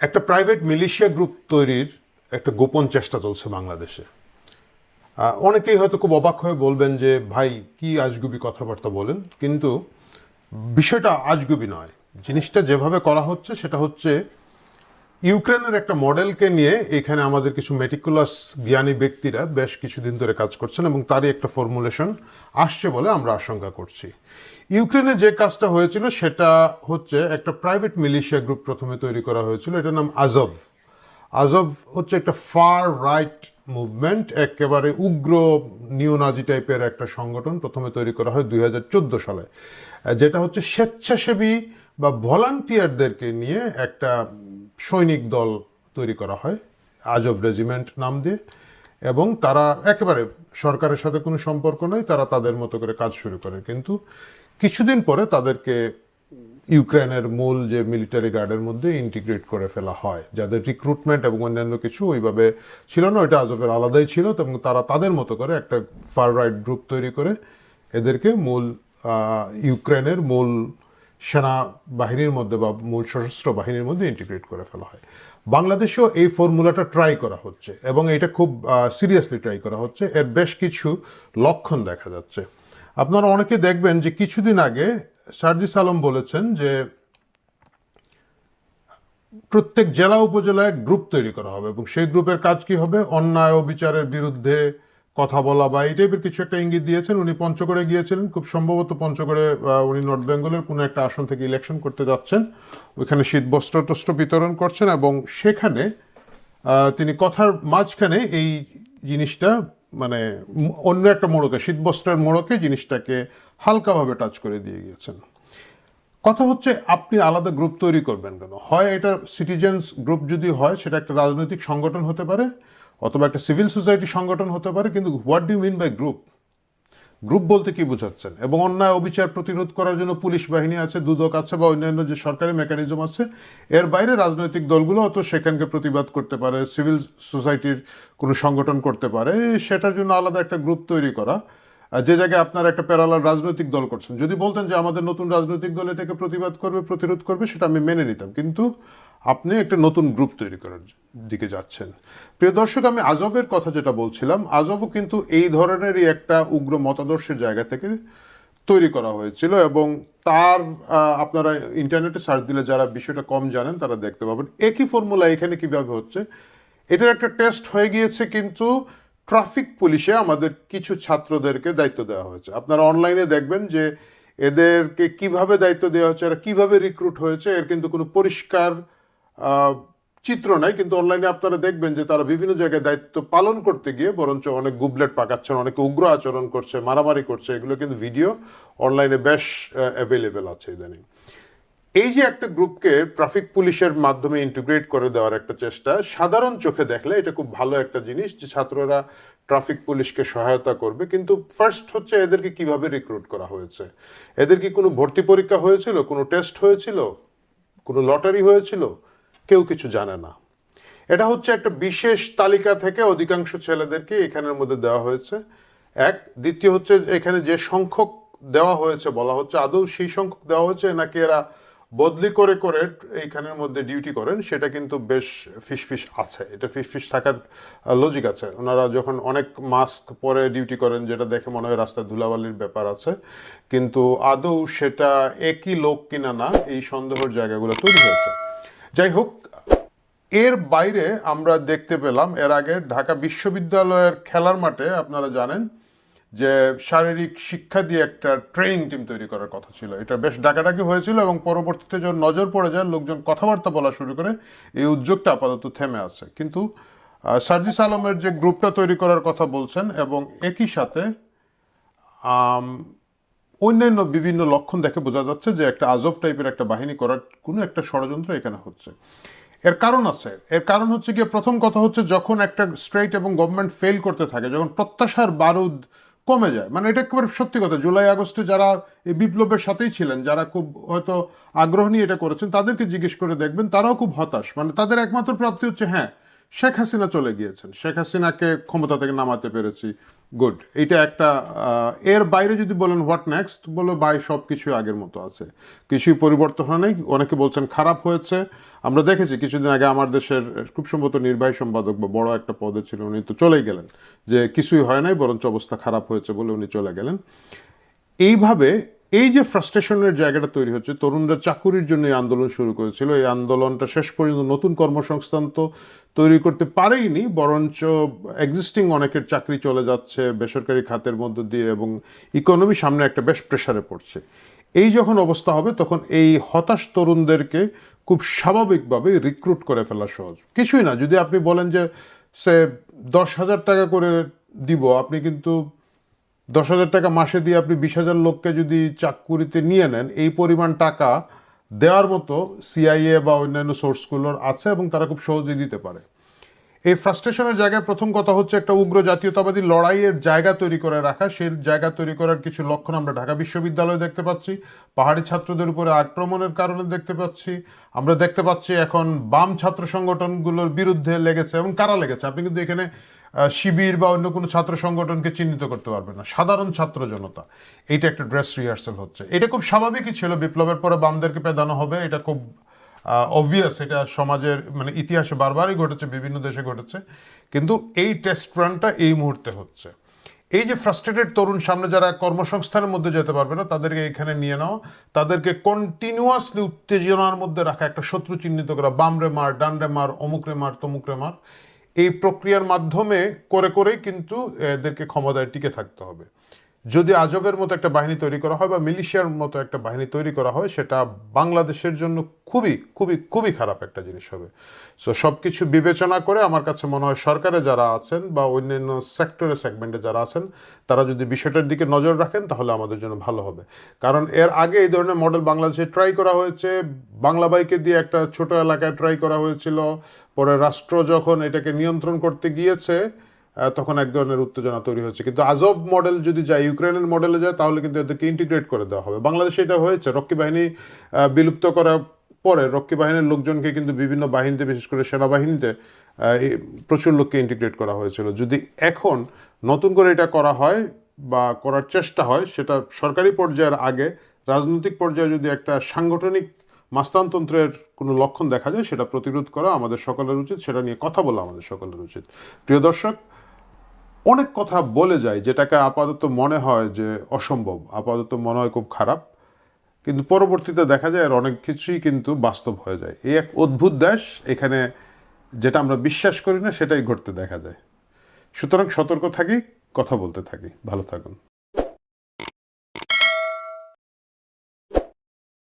একটা private militia group তৈরির একটা গোপন চেষ্টা চলছে বাংলাদেশে। অনেকেই হয়তো খুব অবাক হয়ে বলবেন যে, ভাই, কি আজগুবি কথাবার্তা বলেন? কিন্তু বিষয়টা আজগুবি নয়। জিনিসটা যেভাবে করা হচ্ছে, সেটা হচ্ছে ইউক্রেনের একটা মডেলকে নিয়ে এখানে আমাদের কিছু মেটিকুলাস জ্ঞানী ব্যক্তিরা বেশ কিছুদিন ধরে কাজ করছেন এবং তারই একটা ফর্মুলেশন আসছে বলে আমরা আশঙ্কা করছি। ইউক্রেনে যে কাজটা হয়েছিল সেটা হচ্ছে একটা প্রাইভেট মিলিশিয়া গ্রুপ প্রথমে তৈরি করা হয়েছিল, এটার নাম আজব আজব হচ্ছে একটা ফার রাইট মুভমেন্ট একেবারে উগ্র নিওনাজি টাইপের একটা সংগঠন প্রথমে তৈরি করা হয় দুই হাজার চোদ্দ সালে। যেটা হচ্ছে স্বেচ্ছাসেবী বা ভলান্টিয়ারদেরকে নিয়ে একটা সৈনিক দল তৈরি করা হয়, আজব রেজিমেন্ট নাম দিয়ে, এবং তারা একেবারে সরকারের সাথে কোনো সম্পর্ক নেই, তারা তাদের মতো করে কাজ শুরু করে। কিন্তু কিছুদিন পরে তাদেরকে ইউক্রেনের মূল যে মিলিটারি গার্ডের মধ্যে ইন্টিগ্রেট করে ফেলা হয়, যাদের রিক্রুটমেন্ট এবং অন্যান্য কিছু ওইভাবে ছিল না, ওইটা আজবের আলাদাই ছিল এবং তারা তাদের মতো করে একটা ফার রাইট গ্রুপ তৈরি করে এদেরকে মূল ইউক্রেনের মূল সেনা বাহিনীর মধ্যে বা মূল সশস্ত্র বাহিনীর মধ্যে ইন্টিগ্রেট করে ফেলা হয়। বাংলাদেশেও এই ফর্মুলাটা ট্রাই করা হচ্ছে এবং এটা খুব সিরিয়াসলি ট্রাই করা হচ্ছে। এর বেশ কিছু লক্ষণ দেখা যাচ্ছে। আপনারা অনেকে দেখবেন যে কিছুদিন আগে সার্জিস আলম বলেছেন যে প্রত্যেক জেলা উপজেলায় গ্রুপ তৈরি করা হবে এবং সেই গ্রুপের কাজ কি হবে? অন্যায় ও বিচারের বিরুদ্ধে কথা বলা বা এই টাইপের কিছু একটা ইঙ্গিত দিয়েছেন। উনি পঞ্চগড়ে গিয়েছিলেন। খুব সম্ভবত পঞ্চগড়ে উনি নর্থ বেঙ্গলের কোনো একটা আসন থেকে ইলেকশন করতে যাচ্ছেন। ওইখানে শীত বস্ত্র টস্ত্র বিতরণ করছেন এবং সেখানে তিনি কথার মাঝখানে এই জিনিসটা মানে অন্য একটা মোড়কে শীতবস্ত্রের মোড়কে জিনিসটাকে হালকাভাবে টাচ করে দিয়ে গিয়েছেন। কথা হচ্ছে, আপনি আলাদা গ্রুপ তৈরি করবেন কেন? হয় এটা সিটিজেন্স গ্রুপ যদি হয়, সেটা একটা রাজনৈতিক সংগঠন হতে পারে অথবা একটা সিভিল সোসাইটি সংগঠন হতে পারে, কিন্তু what do mean by group? Group বলতে কি বোঝাচ্ছেন? এবং অন্যায় অবিচার প্রতিরোধ করার জন্য পুলিশ বাহিনী আছে, দুদক আছে বা অন্যান্য যে সরকারি মেকানিজম আছে, এর বাইরে রাজনৈতিক দলগুলো অত সেখানকে প্রতিবাদ করতে পারে, সিভিল সোসাইটির কোনো সংগঠন করতে পারে, সেটার জন্য আলাদা একটা গ্রুপ তৈরি করা। যে জায়গায় আপনার একটা প্যারালাল রাজনৈতিক দল করছেন, যদি বলতেন যে আমাদের নতুন রাজনৈতিক দল এটাকে প্রতিবাদ করবে, প্রতিরোধ করবে, সেটা আমি মেনে নিতাম। কিন্তু আপনি একটা নতুন গ্রুপ তৈরি করার দিকে যাচ্ছেন। প্রিয় দর্শক, আমি আজবের কথা যেটা বলছিলাম আজবও কিন্তু এই ধরনেরই একটা উগ্র মতাদর্শের জায়গা থেকে তৈরি করা হয়েছিল এবং তার আপনারা ইন্টারনেটে সার্চ দিলে যারা বিষয়টা কম জানেন তারা দেখতে পাবেন। একই ফর্মুলা এখানে কীভাবে হচ্ছে, এটার একটা টেস্ট হয়ে গিয়েছে কিন্তু ট্রাফিক পুলিশে আমাদের কিছু ছাত্রদেরকে দায়িত্ব দেওয়া হয়েছে। আপনারা অনলাইনে দেখবেন যে এদেরকে কীভাবে দায়িত্ব দেওয়া হচ্ছে, এরা কীভাবে রিক্রুট হয়েছে, এর কিন্তু কোনো পরিষ্কার চিত্র নাই, কিন্তু অনলাইনে আপনারা দেখবেন যে তারা বিভিন্ন জায়গায় দায়িত্ব পালন করতে গিয়ে বরঞ্চ অনেক গুবলেট পাকাচ্ছেন, অনেকে উগ্র আচরণ করছে, মারামারি করছে, এগুলো কিন্তু ভিডিও অনলাইনে বেশ অ্যাভেলেবেল আছে ইদানিং। এই যে একটা গ্রুপকে ট্রাফিক পুলিশের মাধ্যমে ইন্টিগ্রেট করে দেওয়ার একটা চেষ্টা, সাধারণ চোখে দেখলে এটা খুব ভালো একটা জিনিস যে ছাত্ররা ট্রাফিক পুলিশকে সহায়তা করবে, কিন্তু ফার্স্ট হচ্ছে এদেরকে কীভাবে রিক্রুট করা হয়েছে? এদের কি কোনো ভর্তি পরীক্ষা হয়েছিল? কোনো টেস্ট হয়েছিল? কোনো লটারি হয়েছিল? কেউ কিছু জানে না। এটা হচ্ছে একটা বিশেষ তালিকা থেকে অধিকাংশ ছেলেদেরকে এখানের মধ্যে দেওয়া হয়েছে। এক, দ্বিতীয় হচ্ছে এখানে যে সংখ্যক দেওয়া হয়েছে বলা হচ্ছে, আদৌ সেই সংখ্যক দেওয়া হয়েছে নাকি এরা বদলি করে করে এইখানের মধ্যে ডিউটি করেন, সেটা কিন্তু বেশ ফিসফিস আছে। এটা ফিসফিস থাকার লজিক আছে। ওনারা যখন অনেক মাস্ক পরে ডিউটি করেন, যেটা দেখে মনে হয় রাস্তায় ধুলাবালির ব্যাপার আছে, কিন্তু আদৌ সেটা একই লোক কিনা না, এই সন্দেহের জায়গাগুলো তৈরি হয়েছে। যাই হোক এর বাইরে আমরা দেখতে পেলাম, এর আগে ঢাকা বিশ্ববিদ্যালয়ের খেলার মাঠে আপনারা জানেন যে শারীরিক শিক্ষা দিয়ে একটা ট্রেনিং টিম তৈরি করার কথা ছিল। এটা বেশ ডাকাডাকি হয়েছিল এবং পরবর্তীতে যখন নজর পড়ে যায়, লোকজন কথাবার্তা বলা শুরু করে, এই উদ্যোগটা আপাতত থেমে আছে। কিন্তু সার্জিস আলমের যে গ্রুপটা তৈরি করার কথা বলছেন এবং একই সাথে অন্যান্য বিভিন্ন লক্ষণ দেখে বোঝা যাচ্ছে যে একটা আজব টাইপের একটা বাহিনী করার কোনো একটা ষড়যন্ত্র এখানে হচ্ছে। এর কারণ আছে। এর কারণ হচ্ছে গিয়ে প্রথম কথা হচ্ছে যখন একটা স্ট্রেট এবং গভর্নমেন্ট ফেল করতে থাকে, যখন প্রত্যাশার বারুদ কমে যায় মানে এটা একেবারে সত্যি কথা, জুলাই, আগস্টে যারা এই বিপ্লবের সাথেই ছিলেন, যারা খুব হয়তো আগ্রহ নিয়ে এটা করেছেন, তাদেরকে জিজ্ঞেস করে দেখবেন তারাও খুব হতাশ। মানে তাদের একমাত্র প্রাপ্তি হচ্ছে হ্যাঁ শেখ হাসিনা চলে গিয়েছেন। শেখ হাসিনাকে ক্ষমতা থেকে নামাতে পেরেছি। গুড এটা একটা এর বাইরে যদি বলেন হোয়াট নেক্সট বলে বাই সব কিছু আগের মতো আছে। কিছুই পরিবর্তন হয় নাই, অনেকে বলছেন খারাপ হয়েছে। আমরা দেখেছি কিছুদিন আগে আমার দেশের খুব সম্ভবত নির্বাহী সম্পাদক বা বড় একটা পদে ছিল উনি তো চলেই গেলেন। যে কিছুই হয় নাই, বরঞ্চ অবস্থা খারাপ হয়েছে বলে উনি চলে গেলেন। এইভাবে এই যে ফ্রাস্ট্রেশনের জায়গাটা তৈরি হচ্ছে, তরুণরা চাকুরির জন্য এই আন্দোলন শুরু করেছিল। এই আন্দোলনটা শেষ পর্যন্ত নতুন কর্মসংস্থান তো তৈরি করতে পারেইনি, বরঞ্চ এক্সিস্টিং অনেকের চাকরি চলে যাচ্ছে বেসরকারি খাতের মধ্য দিয়ে এবং ইকোনমি সামনে একটা বেশ প্রেসারে পড়ছে। এই যখন অবস্থা হবে, তখন এই হতাশ তরুণদেরকে খুব স্বাভাবিকভাবে রিক্রুট করে ফেলা সহজ। কিছুই না, যদি আপনি বলেন যে, সে দশ হাজার টাকা করে দিব, আপনি কিন্তু দশ হাজার টাকা মাসে দিয়ে আপনি বিশ হাজার লোককে যদি চাকুরিতে নিয়ে নেন, এই পরিমাণ টাকা দেওয়ার মতো সিআইএ বা অন্যান্য সোর্সগুলোর আছে এবং তারা খুব সহজেই দিতে পারে। এই ফ্রাস্ট্রেশনের জায়গায় প্রথম কথা হচ্ছে একটা উগ্র জাতীয়তাবাদী লড়াইয়ের জায়গা তৈরি করে রাখা। সেই জায়গা তৈরি করার কিছু লক্ষণ আমরা ঢাকা বিশ্ববিদ্যালয়ে দেখতে পাচ্ছি। পাহাড়ি ছাত্রদের উপরে আক্রমণের কারণে দেখতে পাচ্ছি। আমরা দেখতে পাচ্ছি এখন বাম ছাত্র সংগঠনগুলোর বিরুদ্ধে লেগেছে এবং কারা লেগেছে? আপনি কিন্তু এখানে শিবির বা অন্য কোনো ছাত্র সংগঠনকে চিহ্নিত করতে পারবে না। সাধারণ ছাত্র জনতা। এইটা একটা ড্রেস রিহার্সাল হচ্ছে। এটা খুব স্বাভাবিকই ছিল। বিপ্লবের পরে বামদেরকে পেদানো হবে। এটা খুব অবভিয়াস এটা সমাজের মানে ইতিহাসে বারবারই ঘটেছে, বিভিন্ন দেশে ঘটেছে। কিন্তু এই টেস্ট রানটা এই মুহূর্তে হচ্ছে। এই যে ফ্রাস্ট্রেটেড তরুণ সামনে যারা কর্মসংস্থানের মধ্যে যেতে পারবে না, তাদেরকে এখানে নিয়ে নাও। তাদেরকে কন্টিনিউয়াসলি উত্তেজনার মধ্যে রাখা, একটা শত্রু চিহ্নিত করা। বাম রে মার ডান রে মার অমুক রে মার তমুক রে মার। এই প্রক্রিয়ার মাধ্যমে করে করেই কিন্তু এদেরকে ক্ষমতায় টিকে থাকতে হবে। যদি আজবের মতো একটা বাহিনী তৈরি করা হয় বা মিলিশিয়ার মতো একটা বাহিনী তৈরি করা হয়, সেটা বাংলাদেশের জন্য খুবই খুবই খুবই খারাপ একটা জিনিস হবে। সো সব কিছু বিবেচনা করে আমার কাছে মনে হয় সরকারে যারা আছেন বা অন্যান্য সেক্টরে, সেগমেন্টে যারা আছেন, তারা যদি বিষয়টার দিকে নজর রাখেন, তাহলে আমাদের জন্য ভালো হবে। কারণ এর আগে এই ধরনের মডেল বাংলাদেশে ট্রাই করা হয়েছে, বাংলা বাইকে দিয়ে একটা ছোট এলাকায় ট্রাই করা হয়েছিল, পরে রাষ্ট্র যখন এটাকে নিয়ন্ত্রণ করতে গিয়েছে তখন এক ধরনের উত্তেজনা তৈরি হচ্ছে কিন্তু আজব মডেল যদি যায়, ইউক্রেনের মডেলে যায়, তাহলে কিন্তু এদেরকে ইন্টিগ্রেট করে দেওয়া হবে। বাংলাদেশে এটা হয়েছে। রক্ষী বাহিনী বিলুপ্ত করার পরে রক্ষী বাহিনীর লোকজনকে কিন্তু বিভিন্ন বাহিনীতে, বিশেষ করে সেনাবাহিনীতে প্রচুর লোককে ইন্টিগ্রেট করা হয়েছিল। যদি এখন নতুন করে এটা করা হয় বা করার চেষ্টা হয়, সেটা সরকারি পর্যায়ের আগে, রাজনৈতিক পর্যায়ে যদি একটা সাংগঠনিক মাস্তানতন্ত্রের কোনো লক্ষণ দেখা যায়, সেটা প্রতিরোধ করা আমাদের সকলের উচিত, সেটা নিয়ে কথা বলা আমাদের সকলের উচিত। প্রিয় দর্শক, অনেক কথা বলে যায় যেটাকে আপাতত মনে হয় যে অসম্ভব, আপাতত মনে হয় খুব খারাপ, কিন্তু পরবর্তীতে দেখা যায় আর অনেক কিছুই কিন্তু বাস্তব হয়ে যায়। এই এক অদ্ভুত দেশ, এখানে যেটা আমরা বিশ্বাস করি না, সেটাই ঘটতে দেখা যায়। সুতরাং সতর্ক থাকি, কথা বলতে থাকি। ভালো থাকুন।